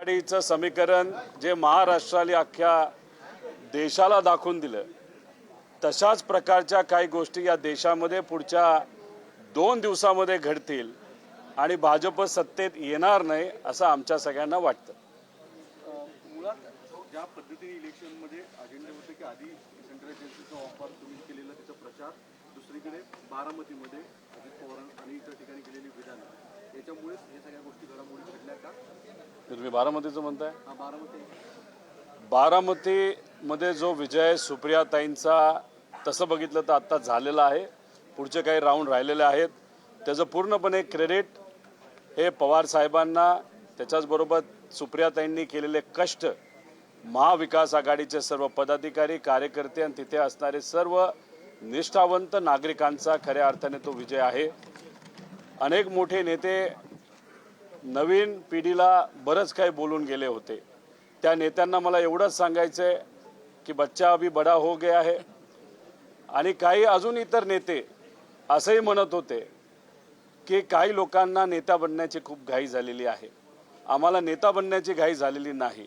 आघाडीचं समीकरण जे महाराष्ट्राला अख्ख्या देशाला दाखवून दिलं तशाच प्रकारच्या काही गोष्टी या देशामध्ये पुढच्या दोन दिवसामध्ये घडतील आणि भाजप सत्तेत येणार नाही असं आमच्या सगळ्यांना वाटतं. ज्या पद्धतीने इलेक्शनमध्ये अजेंडा होते की आधी सेंट्रल एजन्सीचा वापर तुम्ही केलेला त्याचा प्रचार दुसरीकडे बारामतीमध्ये अजित पवार आणि इतर ठिकाणी केलेली विधानं. याच्यामुळेच हे सगळ्या गोष्टी घडामोडी घडल्या का? तुम्ही बारामतीचं म्हणताय? बारामती. बारामतीमध्ये जो विजय सुप्रियाताईंचा तसं बघितलं तर आत्ता झालेला आहे. पुढचे काही राऊंड राहिलेले आहेत. त्याचं पूर्णपणे क्रेडिट हे पवार साहेबांना त्याच्याचबरोबर सुप्रियाताईंनी केलेले कष्ट महाविकास आघाडीचे सर्व पदाधिकारी कार्यकर्ते आणि तिथे असणारे सर्व निष्ठावंत नागरिकांचा खऱ्या अर्थाने तो विजय आहे. अनेक मोठे नेते नवीन पिढीला बरंच काही बोलून गेले होते. त्या नेत्यांना मला एवढंच सांगायचं आहे की बच्चा अभी बडा हो गया आहे आणि काही अजून इतर नेते असंही म्हणत होते की काही लोकांना नेता बनण्याची खूप घाई झालेली आहे. आम्हाला नेता बनण्याची घाई झालेली नाही.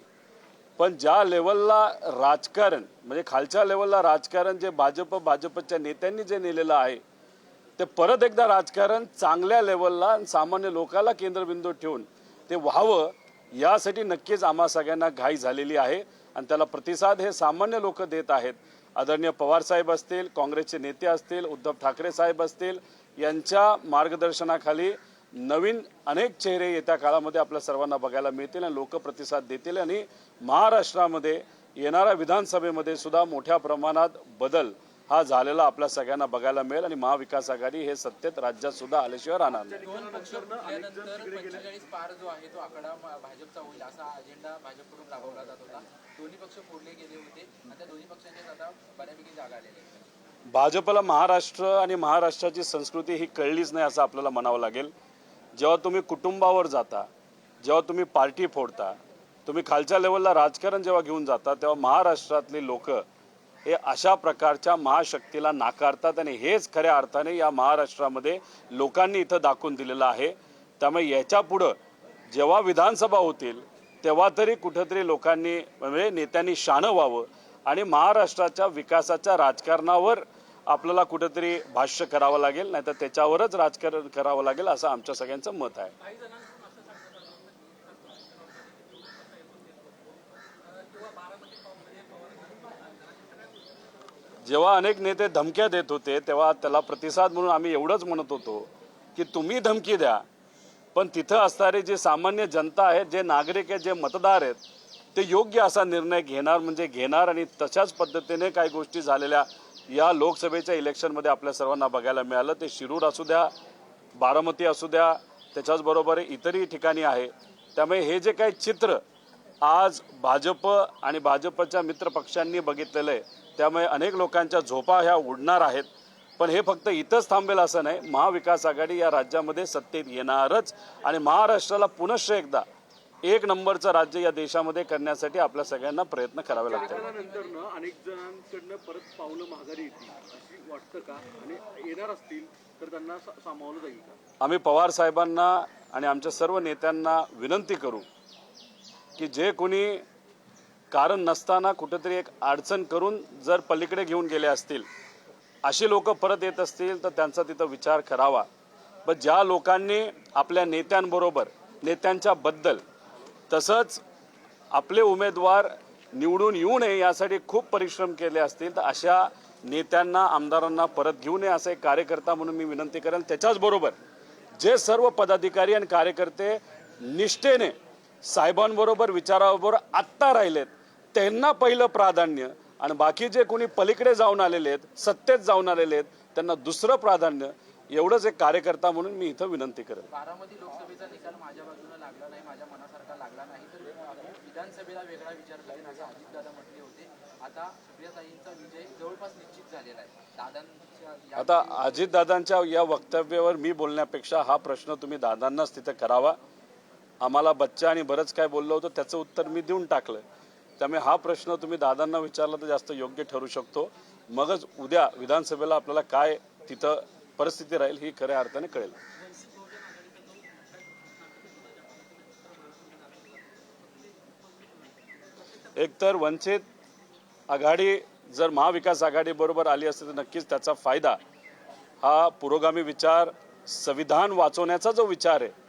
पण ज्या लेवलला राजकारण म्हणजे खालच्या लेवलला राजकारण जे भाजप भाजपच्या नेत्यांनी जे नेलेलं आहे ते परत एकदा राजकारण चांगल्या लेवलला आणि सामान्य लोकाला केंद्रबिंदू ठेवून ते व्हावं यासाठी नक्कीच आम्हा सगळ्यांना घाई झालेली आहे. आणि त्याला प्रतिसाद हे सामान्य लोक देत आहेत. आदरणीय पवार साहेब असतील काँग्रेसचे नेते असतील उद्धव ठाकरे साहेब असतील यांच्या मार्गदर्शनाखाली नवीन अनेक चेहरे येत्या काळामध्ये आपल्या सर्वांना बघायला मिळतील आणि लोक प्रतिसाद देतील आणि महाराष्ट्रामध्ये येणाऱ्या विधानसभेमध्ये सुद्धा मोठ्या प्रमाणात बदल हा झालेला आपल्या सगळ्यांना बघायला मिळेल आणि महाविकास आघाडी हे सत्तेत राज्यात सुद्धा आल्याशिवाय राहणार नाही. दोन पक्ष फुटल्यानंतर पंचेचाळीस पार जो आहे तो आकडा म- भाजपचा होईल असा अजेंडा भाजपकडून राबवला जात होता. दोन्ही पक्ष फोडले गेले होते. आणि त्या दोन्ही पक्षांच्या आता बऱ्यापैकी जागा आलेल्या आहेत. भाजपला महाराष्ट्र आणि महाराष्ट्राची संस्कृती ही कळलीच नाही असं आपल्याला म्हणावं लागेल. जेव्हा तुम्ही कुटुंबावर जाता जेव्हा तुम्ही पार्टी फोडता तुम्ही खालच्या लेवलला राजकारण जेव्हा घेऊन जाता तेव्हा महाराष्ट्रातली लोक हे अशा प्रकारच्या महाशक्तीला नाकारतात आणि हेच खऱ्या अर्थाने या महाराष्ट्रामध्ये लोकांनी इथं दाखवून दिलेलं आहे. त्यामुळे याच्या पुढं जेव्हा विधानसभा होतील तेव्हा तरी कुठंतरी लोकांनी म्हणजे नेत्यांनी शानं व्हावं आणि महाराष्ट्राच्या विकासाच्या राजकारणावर आपल्याला कुठंतरी भाष्य करावं लागेल नाहीतर त्याच्यावरच राजकारण करावं लागेल असं आमच्या सगळ्यांचं मत आहे. जेव्हा अनेक नेते धमक्या देत होते तेव्हा त्याला प्रतिसाद म्हणून आम्ही एवढंच म्हणत होतो की तुम्ही धमकी द्या. पण तिथं असणारे जे सामान्य जनता आहेत जे नागरिक आहेत जे मतदार आहेत ते योग्य असा निर्णय घेणार म्हणजे घेणार आणि तशाच पद्धतीने काही गोष्टी झालेल्या या लोकसभेच्या इलेक्शनमध्ये आपल्या सर्वांना बघायला मिळालं. ते शिरूर असू द्या बारामती असू द्या त्याच्याचबरोबर इतरही ठिकाणी आहे. त्यामुळे हे जे काही चित्र आज भाजप आणि भाजपच्या मित्रपक्षांनी बघितलेलं आहे. त्यामुळे अनेक लोकांच्या झोपा ह्या उडणार आहेत. पण हे फक्त इथंच थांबेल असं नाही. महाविकास आघाडी या राज्यामध्ये सत्तेत येणारच आणि महाराष्ट्राला पुनश्च एकदा एक नंबरचं राज्य या देशामध्ये करण्यासाठी आपल्या सगळ्यांना प्रयत्न करावे लागतील. त्यानंतर अनेक जणांकडनं परत पावलं माघारी येतील अशी वाटतं का? आणि येणार असतील तर त्यांना सा- सामावलं जाईल का? आम्ही पवार साहेबांना आणि आमच्या सर्व नेत्यांना विनंती करू की जे कोणी कारण नसताना कुठेतरी एक अडचण करून जर पलीकडे घेऊन गेले असतील अशी लोक परत येत असतील तर त्यांचा तिथं विचार करावा. पण ज्या लोकांनी आपल्या नेत्यांबरोबर नेत्यांच्या बद्दल तसंच आपले उमेदवार निवडून येऊ नये यासाठी खूप परिश्रम केले असतील तर अशा नेत्यांना आमदारांना परत घेऊ नये असं एक कार्यकर्ता म्हणून मी विनंती करेन. त्याच्याचबरोबर जे सर्व पदाधिकारी आणि कार्यकर्ते निष्ठेने साहेबांबरोबर विचाराबरोबर आत्ता राहिलेत. त्यांना पहिलं प्राधान्य आणि बाकी जे कोणी पलीकडे जाऊन आलेले आहेत सत्तेत जाऊन आलेले आहेत त्यांना दुसरं प्राधान्य एवढंच एक कार्यकर्ता म्हणून मी इथं विनंती करेन बारामती लोकसभेचा निकाल माझ्या बाजूने लागला नाही माझ्या मनासारखा लागला नाही तर विधानसभेला वेगळा विचार करेन असं अजितदादा म्हटले होते. आता सुप्रियाताईंचा विजय जवळपास निश्चित झालेला आहे. दादांच्या आता अजितदादांच्या या वक्तव्यावर मी बोलण्यापेक्षा हा प्रश्न तुम्ही दादांनाच तिथं करावा. आम्हाला बच्चा आणि बरंच काय बोललो होतं त्याचं उत्तर मी देऊन टाकलं. त्यामुळे हा प्रश्न तुम्ही दादांना विचारला तर जास्त योग्य ठरू शकतो. मगच उद्या विधानसभेला आपल्याला काय तिथं परिस्थिती राहील ही खऱ्या अर्थाने कळेल. एकतर वंचित आघाडी जर महाविकास आघाडीबरोबर आली असते तर नक्कीच त्याचा फायदा हा पुरोगामी विचार संविधान वाचवण्याचा जो विचार आहे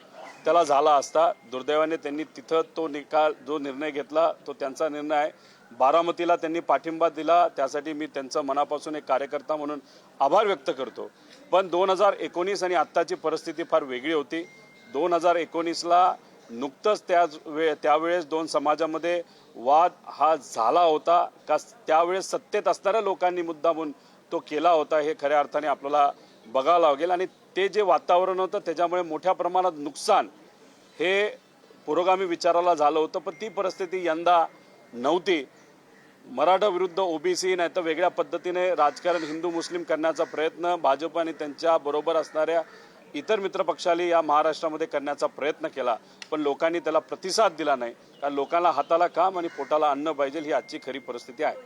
त्याला झाला असता दुर्दैवाने त्यांनी तिथं तो निकाल जो निर्णय घेतला तो त्यांचा निर्णय आहे. बारामतीला त्यांनी पाठिंबा दिला. त्यासाठी मी त्यांचा मनापासून एक कार्यकर्ता म्हणून आभार व्यक्त करतो. पण दोन हजार एकोणीस आणि आत्ताची परिस्थिती फार वेगळी होती. दोन हजार एकोणीसला नुकतंच त्याच वे त्यावेळेस दोन समाजामध्ये वाद हा झाला होता का त्यावेळेस सत्तेत असणाऱ्या लोकांनी मुद्दामून तो केला होता हे खऱ्या अर्थाने आपल्याला बघावं लागेल. आणि ते जे वातावरण होतं त्याच्यामुळे मोठ्या प्रमाणात नुकसान हे पुरोगामी विचाराला झालं होतं. पण ती परिस्थिती यंदा नव्हती. मराठा विरुद्ध ओबीसी नाही तर वेगळ्या पद्धतीने राजकारण हिंदू मुस्लिम करण्याचा प्रयत्न भाजप आणि त्यांच्या बरोबर असणाऱ्या इतर मित्रपक्षाली या महाराष्ट्रामध्ये करण्याचा प्रयत्न केला. पण लोकांनी त्याला प्रतिसाद दिला नाही. कारण लोकांना हाताला काम आणि पोटाला अन्न पाहिजे ही आजची खरी परिस्थिती आहे.